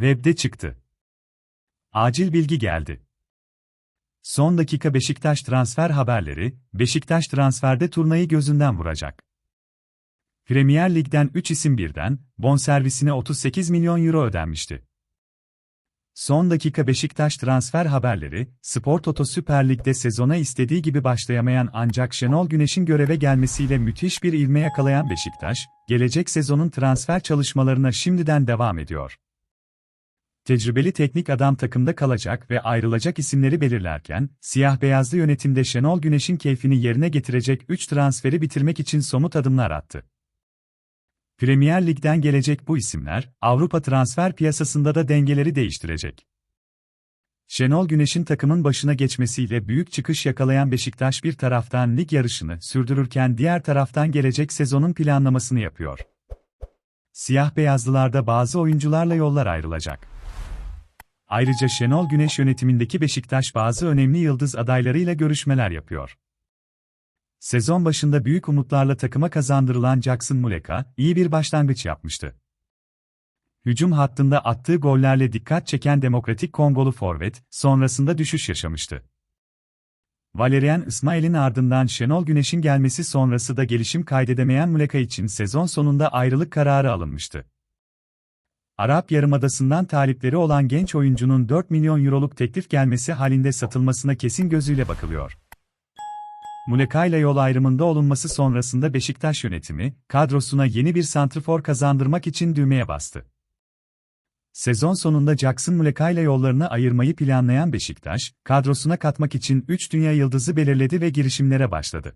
Web'de çıktı. Acil bilgi geldi. Son dakika Beşiktaş transfer haberleri, Beşiktaş transferde turnayı gözünden vuracak. Premier Lig'den 3 isim birden, bonservisine 38 milyon euro ödenmişti. Son dakika Beşiktaş transfer haberleri, Spor Toto Süper Lig'de sezona istediği gibi başlayamayan ancak Şenol Güneş'in göreve gelmesiyle müthiş bir ilme yakalayan Beşiktaş, gelecek sezonun transfer çalışmalarına şimdiden devam ediyor. Tecrübeli teknik adam takımda kalacak ve ayrılacak isimleri belirlerken, siyah-beyazlı yönetimde Şenol Güneş'in keyfini yerine getirecek 3 transferi bitirmek için somut adımlar attı. Premier Lig'den gelecek bu isimler, Avrupa transfer piyasasında da dengeleri değiştirecek. Şenol Güneş'in takımın başına geçmesiyle büyük çıkış yakalayan Beşiktaş bir taraftan lig yarışını sürdürürken diğer taraftan gelecek sezonun planlamasını yapıyor. Siyah beyazlılarda bazı oyuncularla yollar ayrılacak. Ayrıca Şenol Güneş yönetimindeki Beşiktaş bazı önemli yıldız adaylarıyla görüşmeler yapıyor. Sezon başında büyük umutlarla takıma kazandırılan Jackson Muleka, iyi bir başlangıç yapmıştı. Hücum hattında attığı gollerle dikkat çeken Demokratik Kongolu forvet, sonrasında düşüş yaşamıştı. Valerian İsmail'in ardından Şenol Güneş'in gelmesi sonrası da gelişim kaydedemeyen Muleka için sezon sonunda ayrılık kararı alınmıştı. Arap Yarımadası'ndan talipleri olan genç oyuncunun 4 milyon euroluk teklif gelmesi halinde satılmasına kesin gözüyle bakılıyor. Muleka ile yol ayrımında olunması sonrasında Beşiktaş yönetimi, kadrosuna yeni bir santrfor kazandırmak için düğmeye bastı. Sezon sonunda Jackson Muleka ile yollarını ayırmayı planlayan Beşiktaş, kadrosuna katmak için 3 dünya yıldızı belirledi ve girişimlere başladı.